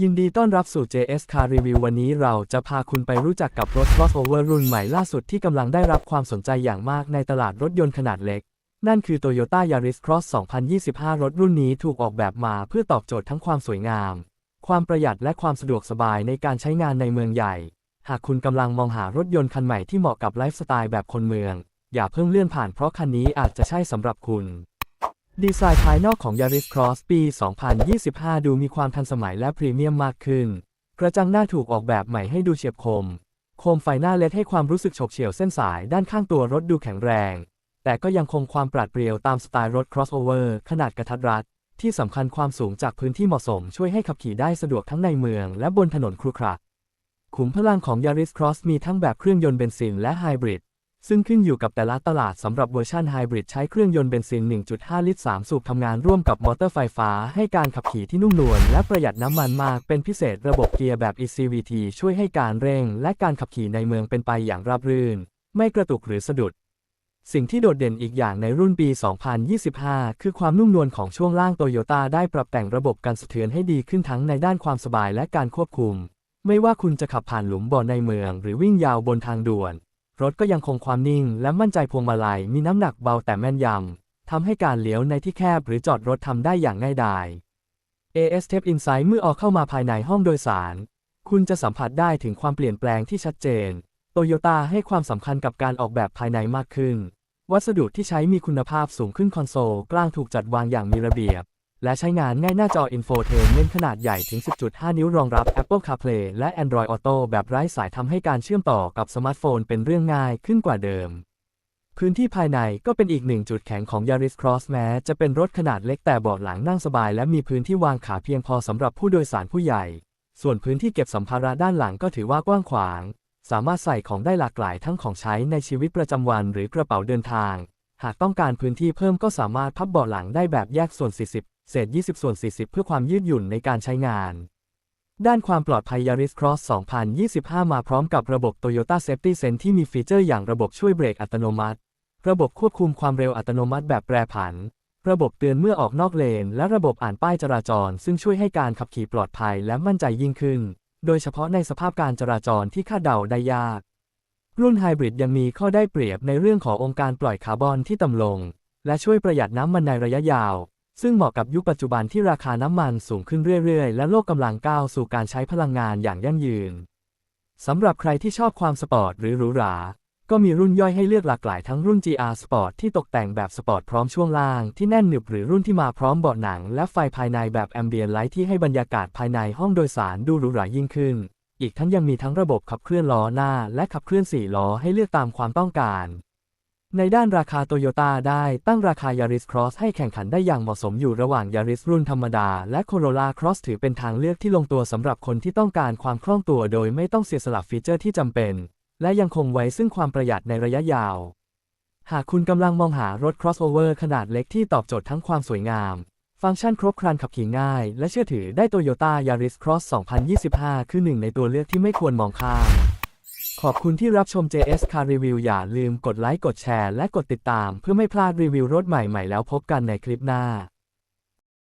ยินดีต้อนรับสู่ JS Car Review วันนี้เราจะพาคุณไปรู้จักกับรถ crossover รุ่นใหม่ล่าสุดที่กำลังได้รับความสนใจอย่างมากในตลาดรถยนต์ขนาดเล็ก นั่นคือ Toyota Yaris Cross 2025 รถรุ่นนี้ถูกออกแบบมาเพื่อตอบโจทย์ทั้งความสวยงาม ความประหยัดและความสะดวกสบายในการใช้งานในเมืองใหญ่ หากคุณกำลังมองหารถยนต์คันใหม่ที่เหมาะกับไลฟ์สไตล์แบบคนเมือง อย่าเพิ่งเลื่อนผ่านเพราะคันนี้อาจจะใช่สำหรับคุณ ดีไซน์ภายนอกของ Yaris Cross ปี 2025 ดูมีความทันสมัยและพรีเมียมมากขึ้น กระจังหน้าถูกออกแบบใหม่ให้ดูเฉียบคม โคมไฟหน้าเลดให้ความรู้สึกฉบเฉี่ยวเส้นสายด้านข้างตัวรถดูแข็งแรง แต่ก็ยังคงความปราดเปรียวตามสไตล์รถ crossover ขนาดกระทัดรัด ที่สำคัญความสูงจากพื้นที่เหมาะสมช่วยให้ขับขี่ได้สะดวกทั้งในเมืองและบนถนนครุขระขุมพลังของ Yaris Cross มีทั้งแบบเครื่องยนต์เบนซินและไฮบริด ซึ่งขึ้นอยู่กับแต่ละตลาดสำหรับเวอร์ชันไฮบริดใช้เครื่องยนต์เบนซิน 1.5 ลิตร 3 สูบทำงานร่วมกับมอเตอร์ไฟฟ้า ให้การขับขี่ที่นุ่มนวลและประหยัดน้ำมันมาก เป็นพิเศษระบบเกียร์แบบ ECVT ช่วยให้การเร่ง และการขับขี่ในเมืองเป็นไปอย่างราบรื่น ไม่กระตุกหรือสะดุด สิ่งที่โดดเด่นอีกอย่างในรุ่นปี 2025 คือความนุ่มนวลของช่วงล่างโตโยต้าได้ปรับแต่งระบบการสะเทือนให้ดีขึ้นทั้งในด้านความสบายและการควบคุม ไม่ว่าคุณจะขับผ่านหลุมบ่อในเมือง หรือวิ่งยาวบนทางด่วน รถก็ยังคงความนิ่งและมั่นใจพวงมาลัยมีน้ำหนักเบาแต่แม่นยำ ทำให้การเลี้ยวในที่แคบหรือจอดรถทำได้อย่างง่ายดาย AS Step Insight เมื่อออกเข้ามาภายในห้องโดยสาร คุณจะสัมผัสได้ถึงความเปลี่ยนแปลงที่ชัดเจน โตโยต้าให้ความสำคัญกับการออกแบบภายในมากขึ้น วัสดุที่ใช้มีคุณภาพสูงขึ้นคอนโซลกลางถูกจัดวางอย่างมีระเบียบ และใช้งานง่ายหน้าจอ Infotainment ขนาดใหญ่ถึง 10.5 นิ้วรองรับ Apple CarPlay และ Android Auto แบบไร้สายทำให้การเชื่อมต่อกับสมาร์ทโฟนเป็นเรื่องง่ายขึ้นกว่าเดิม พื้นที่ภายในก็เป็นอีกหนึ่งจุดแข็งของ Yaris Cross แม้ จะเป็นรถขนาดเล็กแต่เบาะหลังนั่งสบาย และมีพื้นที่วางขาเพียงพอสำหรับผู้โดยสารผู้ใหญ่ ส่วนพื้นที่เก็บสัมภาระด้านหลังก็ถือว่ากว้างขวาง สามารถใส่ของได้หลากหลายทั้งของใช้ในชีวิตประจำวันหรือกระเป๋าเดินทาง หากต้องการพื้นที่เพิ่มก็สามารถพับเบาะหลังได้แบบแยกส่วน 40เศษ 20 ส่วน 40 เพื่อความยืดหยุ่นในการใช้งาน ด้านความปลอดภัย Yaris Cross 2025 มาพร้อมกับระบบ Toyota Safety Sense ที่มีฟีเจอร์อย่างระบบช่วยเบรกอัตโนมัติ ระบบควบคุมความเร็วอัตโนมัติแบบแปรผัน ระบบเตือนเมื่อออกนอกเลน และระบบอ่านป้ายจราจร ซึ่งช่วยให้การขับขี่ปลอดภัยและมั่นใจยิ่งขึ้น โดยเฉพาะในสภาพการจราจรที่คาดเดาได้ยากรุ่นไฮบริดยังมีข้อได้เปรียบในเรื่องขององค์การปล่อยคาร์บอนที่ต่ำลง และช่วยประหยัดน้ำมันในระยะยาว ซึ่งเหมาะกับยุคปัจจุบันที่ราคาน้ำมันสูงขึ้นเรื่อยๆ และโลกกำลังก้าวสู่การใช้พลังงานอย่างยั่งยืน สำหรับใครที่ชอบความสปอร์ตหรือหรูหรา ก็มีรุ่นย่อยให้เลือกหลากหลายทั้งรุ่น GR Sport ที่ตกแต่งแบบสปอร์ตพร้อมช่วงล่างที่แน่นหนึบหรือรุ่นที่มาพร้อมเบาะหนัง และไฟภายในแบบ Ambient Light ที่ให้บรรยากาศภายในห้องโดยสารดูหรูหรายิ่งขึ้น อีกทั้งยังมีทั้งระบบขับเคลื่อนล้อหน้า และขับเคลื่อน4ล้อให้เลือกตามความต้องการ ในด้านราคาโตโยต้าได้ตั้งราคา Yaris Cross ให้แข่งขันได้อย่างเหมาะสมอยู่ระหว่าง Yaris รุ่นธรรมดา และ Corolla Cross ถือเป็นทางเลือกที่ลงตัวสำหรับคนที่ต้องการความคล่องตัวโดยไม่ต้องเสียสละฟีเจอร์ที่จำเป็น และยังคงไว้ซึ่งความประหยัดในระยะยาว หากคุณกำลังมองหารถ crossover ขนาดเล็กที่ตอบโจทย์ทั้งความสวยงาม ฟังก์ชันครบครันขับขี่ง่าย และเชื่อถือได้ Toyota Yaris Cross 2025 คือหนึ่งในตัวเลือกที่ไม่ควรมองข้าม ขอบคุณที่รับชม JS Car Review อย่าลืมกดไลค์ กดแชร์ และกดติดตาม เพื่อไม่พลาดรีวิวรถใหม่ๆแล้วพบกันในคลิปหน้า